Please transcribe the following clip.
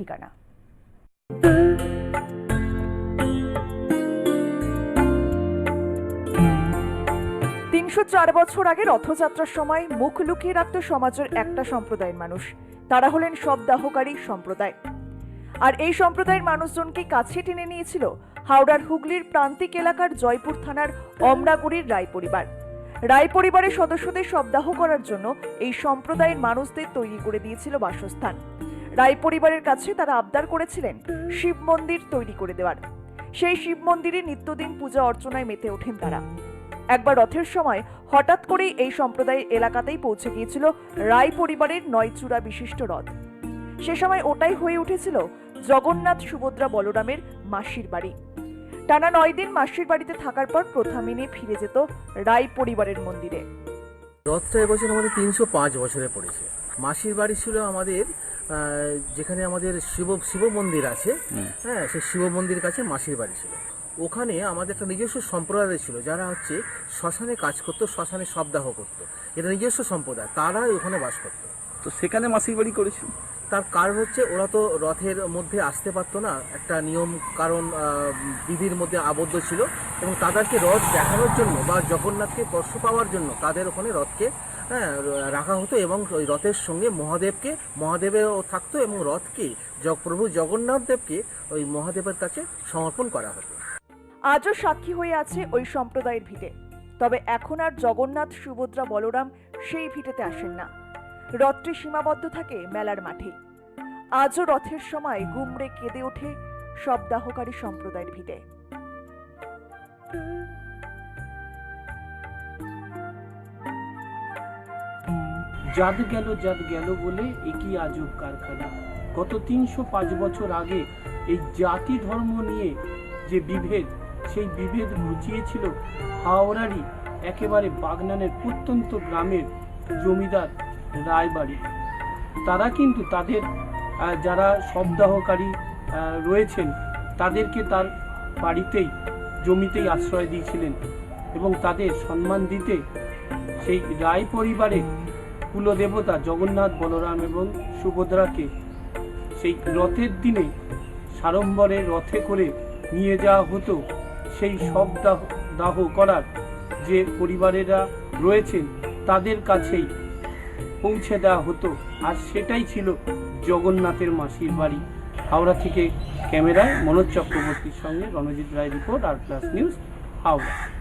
ঠিকানা। তিনশো চার বছর আগে রথযাত্রার সময় মুখ লুকিয়ে রাখত সমাজের একটা সম্প্রদায়ের মানুষ। তারা হলেন শবদাহকারী সম্প্রদায়। আর এই সম্প্রদায়ের মানুষজনকে কাছে টেনে নিয়েছিল হাওড়ার হুগলির প্রান্তিক এলাকার জয়পুর থানার অমরাগুড়ির রায় পরিবার। রায় পরিবারের সদস্যদের শবদাহ করার জন্য এই সম্প্রদায়ের মানুষদের তৈরি করে দিয়েছিল বাসস্থান। রায় পরিবারের কাছে তারা আবদার করেছিলেন শিব মন্দির তৈরি করে দেওয়ার। সেই শিব মন্দিরে নিত্যদিন পূজা অর্চনায় মেতে ওঠেন তারা। একবার রথের সময় হঠাৎ করেই এই সম্প্রদায়ের এলাকাতেই পৌঁছে গিয়েছিল রায় পরিবারের নয়চূড়া বিশিষ্ট রথ। সে সময় ওটাই হয়ে উঠেছিল জগন্নাথ সুভদ্রা বলরামের মাসির বাড়ি। টানা নয় দিন মাসির বাড়িতে থাকার পর প্রথা মেনে ফিরে যেত রায় পরিবারের মন্দিরে। রথটা এবছর আমাদের তিনশো পাঁচ বছরে পড়েছে। মাসির বাড়ি ছিল আমাদের যেখানে আমাদের শিব শিব মন্দির আছে হ্যাঁ সেই শিব মন্দির কাছে মাসির বাড়ি ছিল। ওখানে আমাদের একটা নিজস্ব সম্প্রদায় ছিল যারা হচ্ছে শ্মশানে কাজ করতো শ্মশানে শবদাহ করতো। এটা নিজস্ব সম্প্রদায় তারা ওখানে বাস করতো। তো সেখানে মাসির বাড়ি করেছিল? তার কারণ হচ্ছে ওরা তো রথের মধ্যে আসতে পারতো না একটা নিয়ম কারণ বিধির মধ্যে আবদ্ধ ছিল। এবং তাদেরকে রথ দেখানোর জন্য বা জগন্নাথকে স্পর্শ পাওয়ার জন্য তাদের ওখানে রথকে হ্যাঁ রাখা হতো এবং ওই রথের সঙ্গে মহাদেবকে, মহাদেবেও থাকতো এবং রথকে প্রভু জগন্নাথ দেবকে ওই মহাদেবের কাছে সমর্পণ করা হতো। আজও সাক্ষী হয়ে আছে ওই সম্প্রদায়ের ভিটে। তবে এখন আর জগন্নাথ, সুভদ্রা, বলরাম সেই ভিটেতে আসেন না। রথটি সীমাবদ্ধ থাকে মেলার মাঠে। আজও রথের সময় গুমড়ে কেঁদে ওঠে সব দাহকারী সম্প্রদায়ের ভিটে। জাত গেল জাত গেল বলে একই আজব কারখানা। গত তিনশো পাঁচ বছর আগে এই জাতি ধর্ম নিয়ে যে বিভেদ সেই বিভেদ ঘুচিয়েছিল হাওড়ারই একেবারে বাগনানের প্রত্যন্ত গ্রামের জমিদার রায়বাড়ি। তারা কিন্তু তাদের যারা শবদাহকারী আহ, রয়েছেন তাদেরকে তার বাড়িতেই জমিতেই আশ্রয় দিয়েছিলেন এবং তাদের সম্মান দিতে সেই রায় পরিবারের কুলদেবতা জগন্নাথ, বলরাম এবং সুভদ্রাকে সেই রথের দিনে সাড়ম্বরে রথে করে নিয়ে যাওয়া হতো। সেই সব দাহ দাহ করার যে পরিবারেরা রয়েছেন, তাদের কাছেই পৌঁছে দেওয়া হতো। আর সেটাই ছিল জগন্নাথের মাসির বাড়ি। হাওড়া থেকে ক্যামেরায় মনোজ চক্রবর্তীর সঙ্গে Ranajit Roy report, R plus news Howrah.